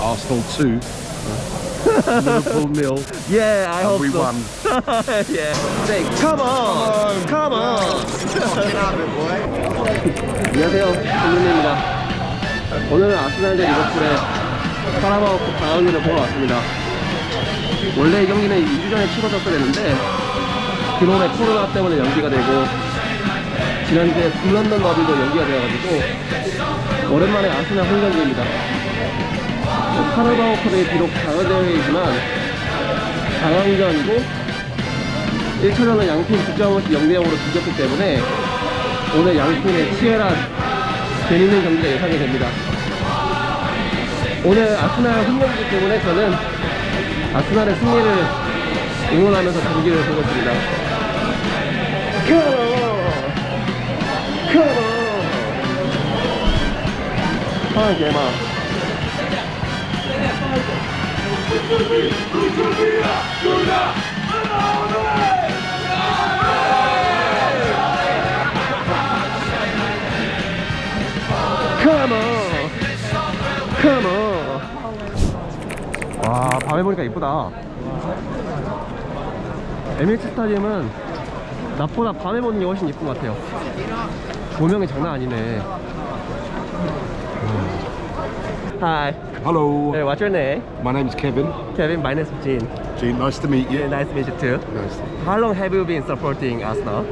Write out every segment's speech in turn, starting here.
Arsenal 2, Liverpool nil, Yeah, I and hope we so. won. yeah. Say, come on, come on. 안녕하세요, 김윤입니다. 오늘은 아스날 대 리버풀의 카라바오컵 강화경기를 보러 왔습니다. 원래 이 경기는 2주 전에 치러졌어야 되는데 그놈의 코로나 때문에 연기가 되고 지난주에 북런던 더비도 연기가 되어가지고 오랜만에 아스날 홈 경기입니다. 카라바오컵이 비록 강화대회이지만 강화경기아니고 1차전은 양팀 득점없이 0대0으로 뒤졌기 때문에 오늘 양팀의 치열한 재밌는 경기가 예상이 됩니다. 오늘 아스날 홈경기이기 때문에 저는 아스날의 승리를 응원하면서 경기를 보겠습니다. Come on! Come on! 아, 개마. Come on! 와, 밤에 보니까 이쁘다. 에미리트 스타디움은 낮보다 밤에 보는 게 훨씬 이쁜 것 같아요. 조명이 장난 아니네. Hi. Hello, Hey, what's your name? my name is Kevin. Kevin, my name is Jin. Gene, nice to meet you. Yeah, nice to meet you too. Nice. How long have you been supporting Arsenal?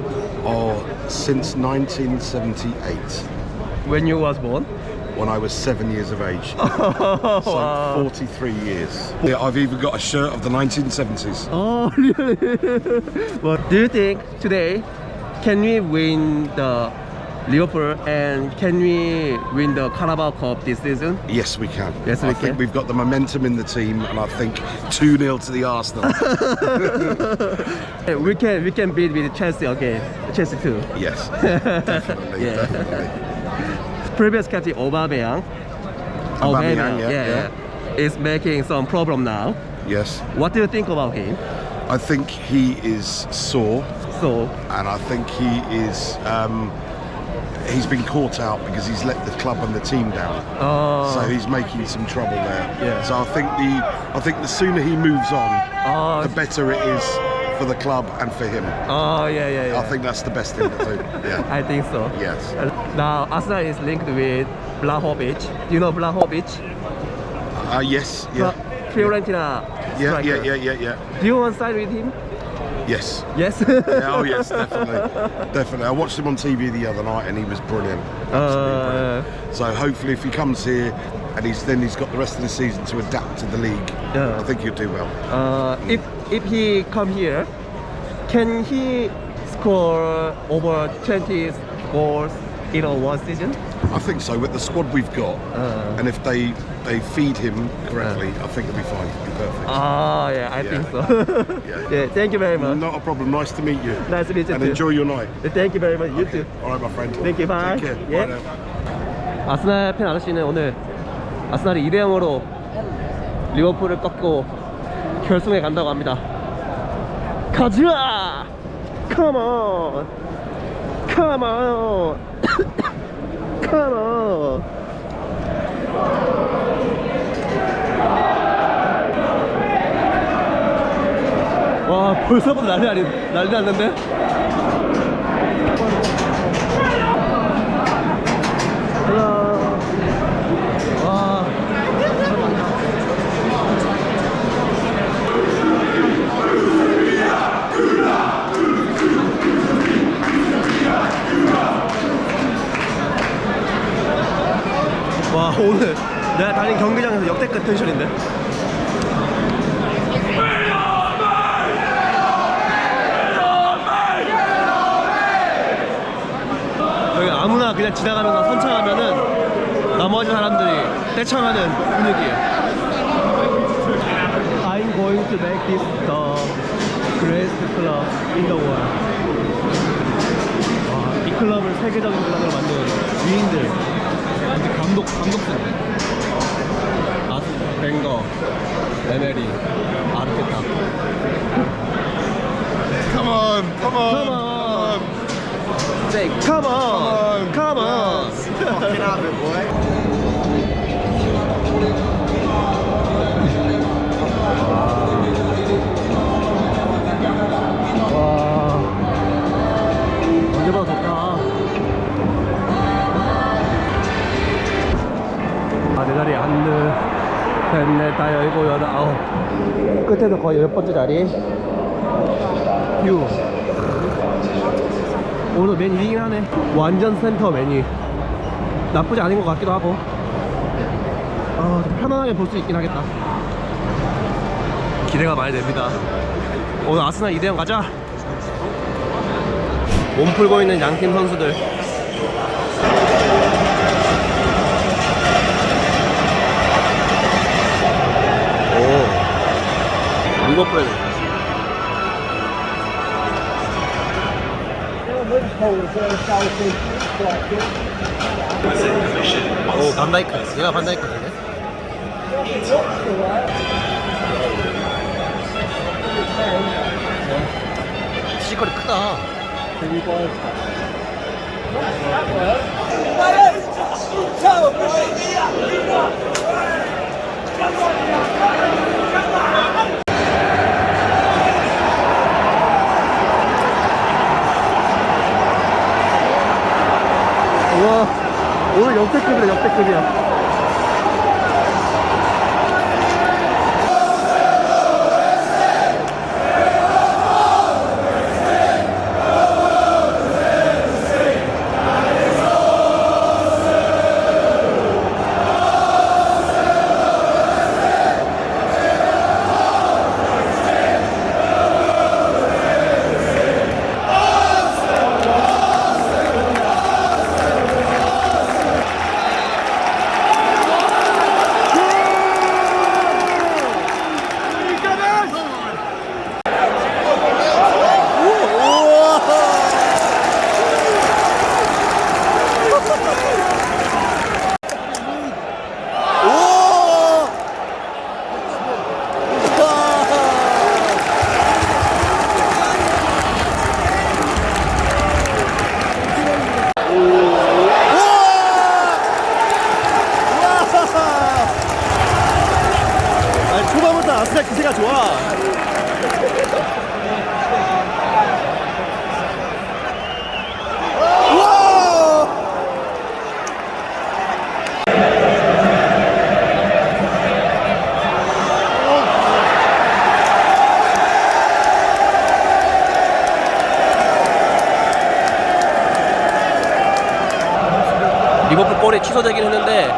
Oh, since 1978, When you was born? when I was seven years of age. oh, So wow. 43 years. Yeah, I've even got a shirt of the 1970s. Oh, really? what do you think today? Can we win the Liverpool and can we win the Carabao Cup this season? Yes, we can. Yes, we I can. think we've got the momentum in the team, and I think 2 0 to the Arsenal. We can we can beat with Chelsea again. Chelsea too. yes, definitely. Yeah. definitely. Previous captain Aubameyang. Aubameyang, yeah, yeah, is making some problem now. Yes. What do you think about him? I think he is sore, So, and I think he is. Um, he's been caught out because he's let the club and the team down. uh, So he's making some trouble there. Yeah. So I think the I think the sooner he moves on, uh, the better it is for the club and for him. oh yeah, yeah, yeah. I think that's the best thing to do. Yeah. I think so. Yes. Now Arsenal is linked with Blahovic. Do you know Blahovic? Uh, yes. Yeah. Fiorentina Yeah. Yeah. Yeah. Yeah. Yeah. Do you want to sign with him? Yes. Yes. Yeah, oh yes, definitely, definitely. I watched him on TV the other night, and he was brilliant. Uh, brilliant. So hopefully, if he comes here, and he's then he's got the rest of the season to adapt to the league, Yeah. I think he'll do well. uh, if if he come here, can he score over 20 goals in a one season? I think so. With the squad we've got, Uh. and if they they feed him correctly, I think he'll be fine. He'll be perfect. Ah, yeah, I Yeah. think so. Yeah. yeah, thank you very much. Not a problem. Nice to meet you. Nice to meet you and too. enjoy your night. Thank you very much. You too. All right, my friend. Thank you, bye. Take care. Yeah. Bye now. 아스날 팬 아저씨는 오늘 아스날이 2대 0으로 리버풀을 꺾고 결승에 간다고 합니다. 가자! Come on! Come on! On! 와 벌써부터 난리 아니 난리 났는데? 와. 오늘 내가 다닌 경기장에서 역대급 텐션인데 여기 아무나 그냥 지나가면서 선창하면은 나머지 사람들이 떼창하는 분위기예요. I'm going to make this the greatest club in the world. 와, 이 클럽을 세계적인 클럽을 만든 위인들. 감독 감독 세대 아 벵거 에메리 아르테타. 컴온 컴온 컴온 잭 컴온 컴온 Fucking have it, boy. 다 열고 여덟 아홉. 끝에서 거의 열 번째 자리. 휴 오늘 메뉴 이긴 하네. 완전 센터 메뉴. 나쁘지 않은 것 같기도 하고. 아, 좀 편안하게 볼 수 있긴 하겠다. 기대가 많이 됩니다. 오늘 아스날 2대0 가자. 몸 풀고 있는 양팀 선수들 오. 리버풀 오 반다이크 얘가 반다이크 같은데? 피지컬이 크다 우와 오늘 역대급이다 역대급이야 리버풀 골이 취소되긴 했는데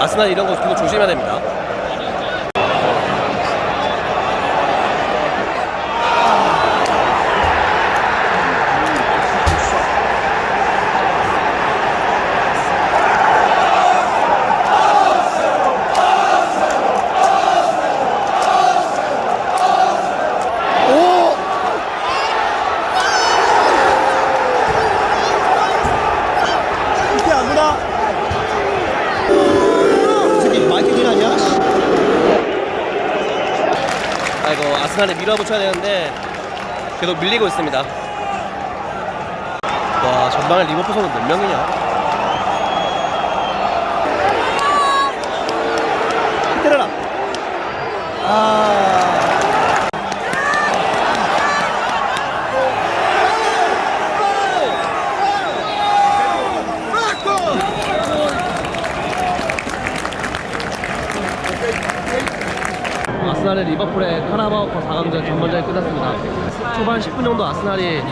아스날 이런 거 조심해야 됩니다 아스날에 밀어붙여야 되는데 계속 밀리고 있습니다 와 전방에 리버풀 선수 몇 명이냐 때려라. 아. 아스날의 리버풀의 카라바오컵 4강전 전반전이 끝났습니다. 초반 10분 정도 아스날이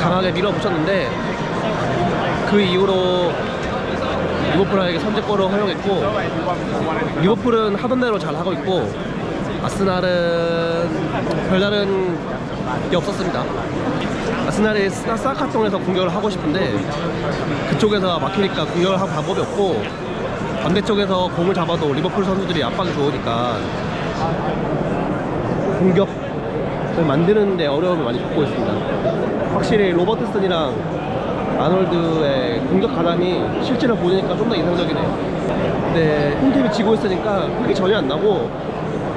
강하게 밀어붙였는데 그 이후로 리버풀에게 선제골을 허용했고 리버풀은 하던 대로 잘 하고 있고 아스날은 별다른 게 없었습니다. 아스날이 사- 사카 통해서 공격을 하고 싶은데 그쪽에서 막히니까 공격을 할 방법이 없고 반대쪽에서 공을 잡아도 리버풀 선수들이 압박이 좋으니까 공격을 만드는데 어려움을 많이 겪고 있습니다. 확실히 로버트슨이랑 아놀드의 공격 가담이 실제로 보니까 좀더 이상적이네요. 근데 홈팀이 지고 있으니까 그게 전혀 안 나고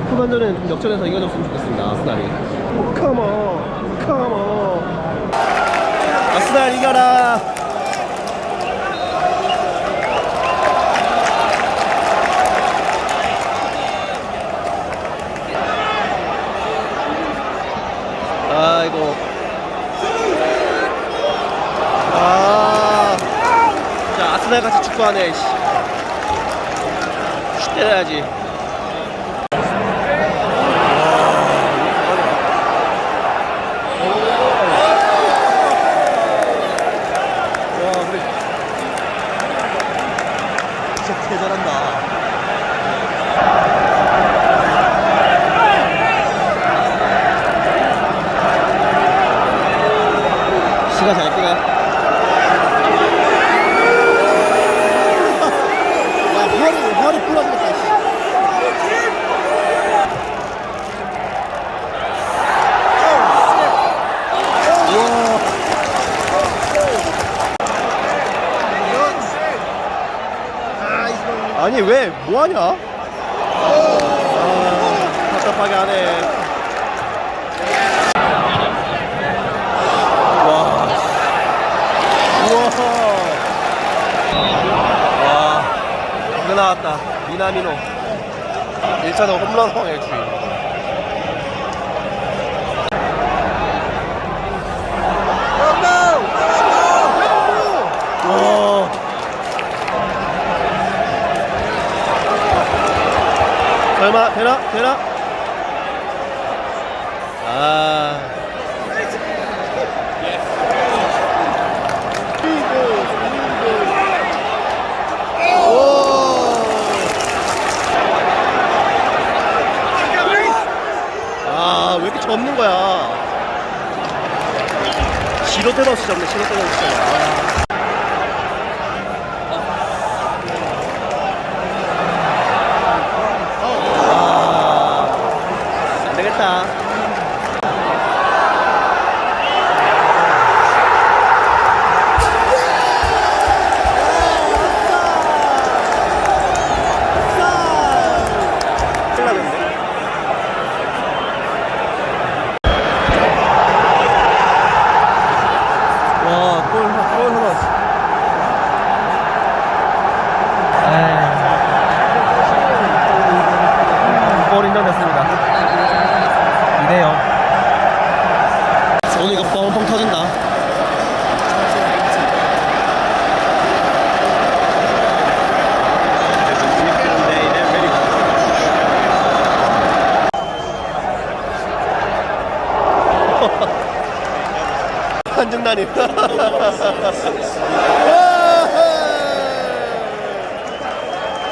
후반전은 좀 역전해서 이겨줬으면 좋겠습니다. 아스날이. 컴온, 컴온. 아스날 이겨라. 아이고. 아. 자, 아스날 같이 축구하네. 씨. 때려야지. 시가 잘 뛰네 야 허리 허리 부러지겠다 씨. 아니 왜 뭐하냐? 아, 답답하게 하네. 와, 우와, 와, 이거 나왔다. 미나미노. 1차전 홈런 황의 주인. 와. 설마 되나? 되나? 아. 아, 왜 이렇게 접는 거야? 시로 때없이 접네, 시로 때없이 접네. 아. 안 되겠다.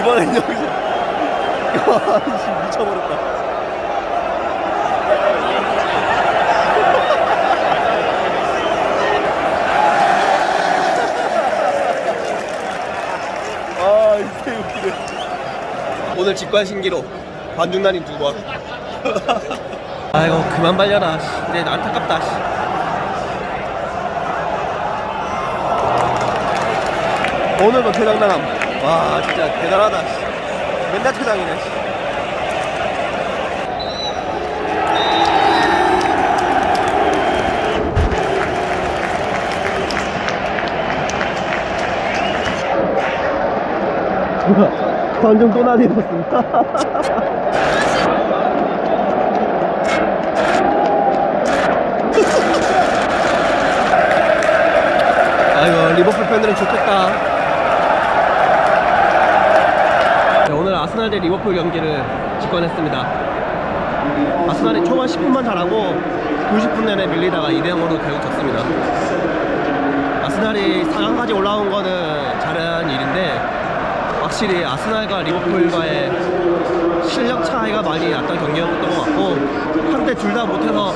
이번엔 여기서. 와, 씨, 미쳐버렸다. 아, 이게 웃기네. 오늘 직관 신기로 관중단임 두 번. 아이고 그만 발려라. 씨. 이제 안타깝다. 씨. 오늘도 퇴장당함. 와 진짜 대단하다. 씨. 맨날 퇴장이네. 씨. 관중 또 나뉘었습니다. 아이고 리버풀 팬들은 좋겠다. 아스날 대 리버풀 경기를 직관했습니다. 아스날이 초반 10분만 잘하고 90분 내내 밀리다가 2대 0으로 결국 졌습니다. 아스날이 4강까지 올라온 거는 잘한 일인데 확실히 아스날과 리버풀과의 실력 차이가 많이 났던 경기였던 것 같고 한때 둘 다 못해서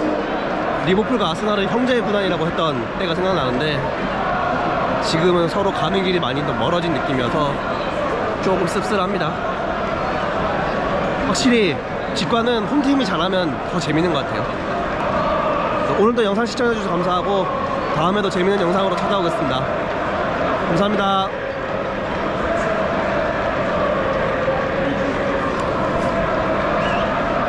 리버풀과 아스날은 형제의 구단이라고 했던 때가 생각나는데 지금은 서로 가는 길이 많이 더 멀어진 느낌이어서 조금 씁쓸합니다. 확실히 직관은 홈팀이 잘하면 더 재밌는 것 같아요. 오늘도 영상 시청해주셔서 감사하고 다음에도 재밌는 영상으로 찾아오겠습니다. 감사합니다.